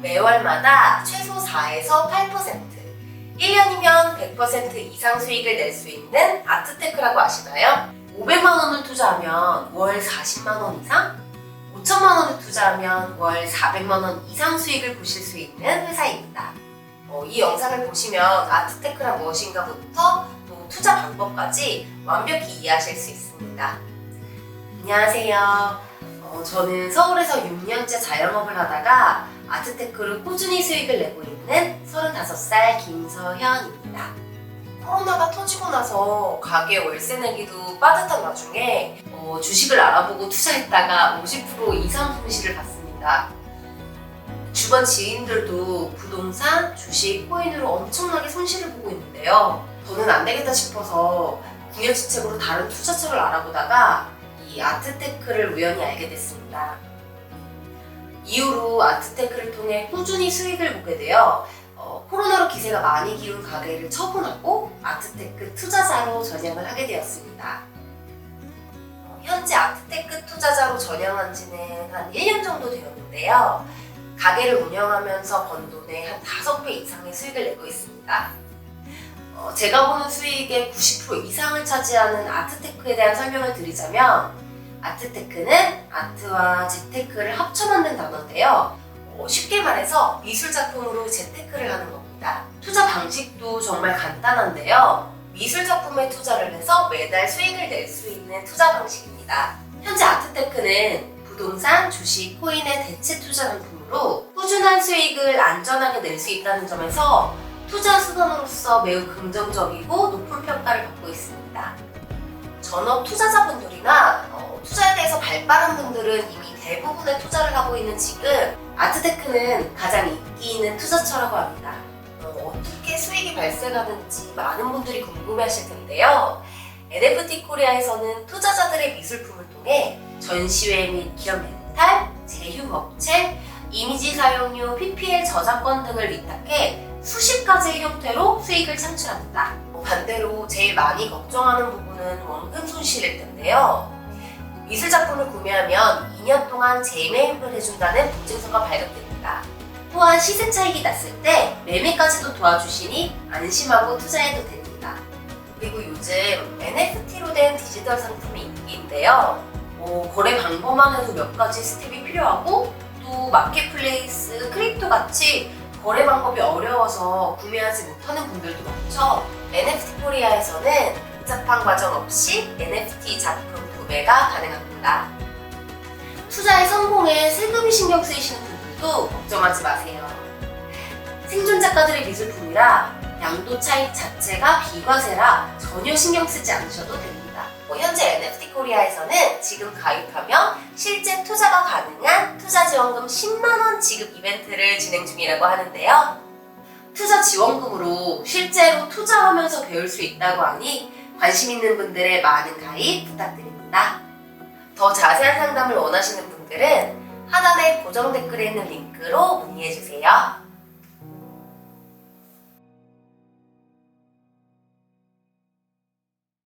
매월마다 최소 4에서 8%, 1년이면 100% 이상 수익을 낼 수 있는 아트테크라고 아시나요? 500만 원을 투자하면 월 40만 원 이상, 5천만 원을 투자하면 월 400만 원 이상 수익을 보실 수 있는 회사입니다. 어, 이 영상을 보시면 아트테크란 무엇인가부터 또 투자 방법까지 완벽히 이해하실 수 있습니다. 안녕하세요. 어, 저는 서울에서 6년째 자영업을 하다가 아트테크로 꾸준히 수익을 내고 있는 35살 김서현입니다. 코로나가 터지고 나서 가게 월세 내기도 빠듯한 와중에 어, 주식을 알아보고 투자했다가 50% 이상 손실을 봤습니다. 주변 지인들도 부동산, 주식, 코인으로 엄청나게 손실을 보고 있는데요. 저는 안 되겠다 싶어서 궁여지책으로 다른 투자처를 알아보다가 이 아트테크를 우연히 알게 됐습니다. 이후로 아트테크를 통해 꾸준히 수익을 보게 되어 어, 코로나로 기세가 많이 기운 가게를 처분하고 아트테크 투자자로 전향을 하게 되었습니다. 어, 현재 아트테크 투자자로 전향한 지는 한 1년 정도 되었는데요. 가게를 운영하면서 번 돈의 한 5배 이상의 수익을 내고 있습니다. 어, 제가 보는 수익의 90% 이상을 차지하는 아트테크에 대한 설명을 드리자면 아트테크는 아트와 재테크를 합쳐 만든 단어인데요. 어, 쉽게 말해서 미술 작품으로 재테크를 하는 겁니다. 투자 방식도 정말 간단한데요. 미술 작품에 투자를 해서 매달 수익을 낼 수 있는 투자 방식입니다. 현재 아트테크는 부동산, 주식, 코인의 대체 투자 상품으로 꾸준한 수익을 안전하게 낼 수 있다는 점에서 투자 수단으로서 매우 긍정적이고 높은 평가를 받고 있습니다. 전업 투자자분들이나 어, 투자에 대해서 발빠른 분들은 이미 대부분의 투자를 하고 있는 지금 아트테크는 가장 인기 있는 투자처라고 합니다. 어, 어떻게 수익이 발생하는지 많은 분들이 궁금해하실 텐데요. NFT 코리아에서는 투자자들의 미술품을 통해 전시회 및 기업 멘탈, 제휴업체, 이미지 사용료, PPL 저작권 등을 위탁해 수십 가지의 형태로 수익을 창출합니다. 어, 반대로 제일 많이 걱정하는 부분은 원금 손실일 텐데요. 미술 작품을 구매하면 2년 동안 재매입을 해준다는 보증서가 발급됩니다. 또한 시세 차익이 났을 때 매매까지도 도와주시니 안심하고 투자해도 됩니다. 그리고 요즘 NFT로 된 디지털 상품이 인기인데요. 어, 거래 방법만 해도 몇 가지 스텝이 필요하고 또 마켓플레이스, 크립토 같이 거래 방법이 어려워서 구매하지 못하는 분들도 많죠. NFT 코리아에서는 복잡한 과정 없이 NFT 작품 구매가 가능합니다. 투자의 성공에 세금이 신경 쓰이시는 분들도 걱정하지 마세요. 생존 작가들의 미술품이라 양도 차익 자체가 비과세라 전혀 신경 쓰지 않으셔도 됩니다. 뭐 현재 NFT 코리아에서는 지금 가입하면 실제 투자가 가능한 투자 지원금 10만 원 지급 이벤트를 진행 중이라고 하는데요. 투자 지원금으로 실제로 투자하면서 배울 수 있다고 하니 관심 있는 분들의 많은 가입 부탁드립니다. 더 자세한 상담을 원하시는 분들은 하단의 고정 댓글에 있는 링크로 문의해주세요.